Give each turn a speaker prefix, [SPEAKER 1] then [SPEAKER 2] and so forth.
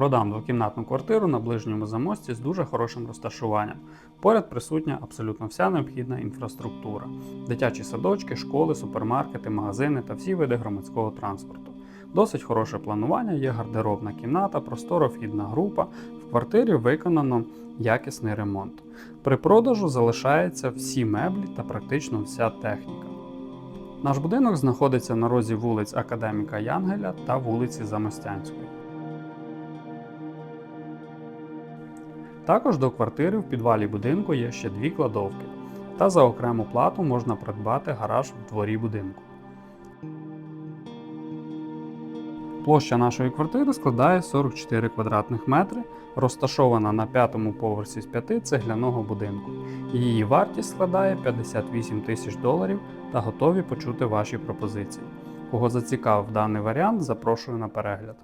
[SPEAKER 1] Продам двокімнатну квартиру на ближньому замості з дуже хорошим розташуванням. Поряд присутня абсолютно вся необхідна інфраструктура: дитячі садочки, школи, супермаркети, магазини та всі види громадського транспорту. Досить хороше планування, є гардеробна кімната, просторовхідна група. В квартирі виконано якісний ремонт. При продажу залишаються всі меблі та практично вся техніка. Наш будинок знаходиться на розі вулиць Академіка Янгеля та вулиці Замостянської. Також до квартири в підвалі будинку є ще дві кладовки, та за окрему плату можна придбати гараж в дворі будинку. Площа нашої квартири складає 44 квадратних метри, розташована на п'ятому поверсі з п'яти цегляного будинку. Її вартість складає 58 тисяч доларів та готові почути ваші пропозиції. Кого зацікавив даний варіант, запрошую на перегляд.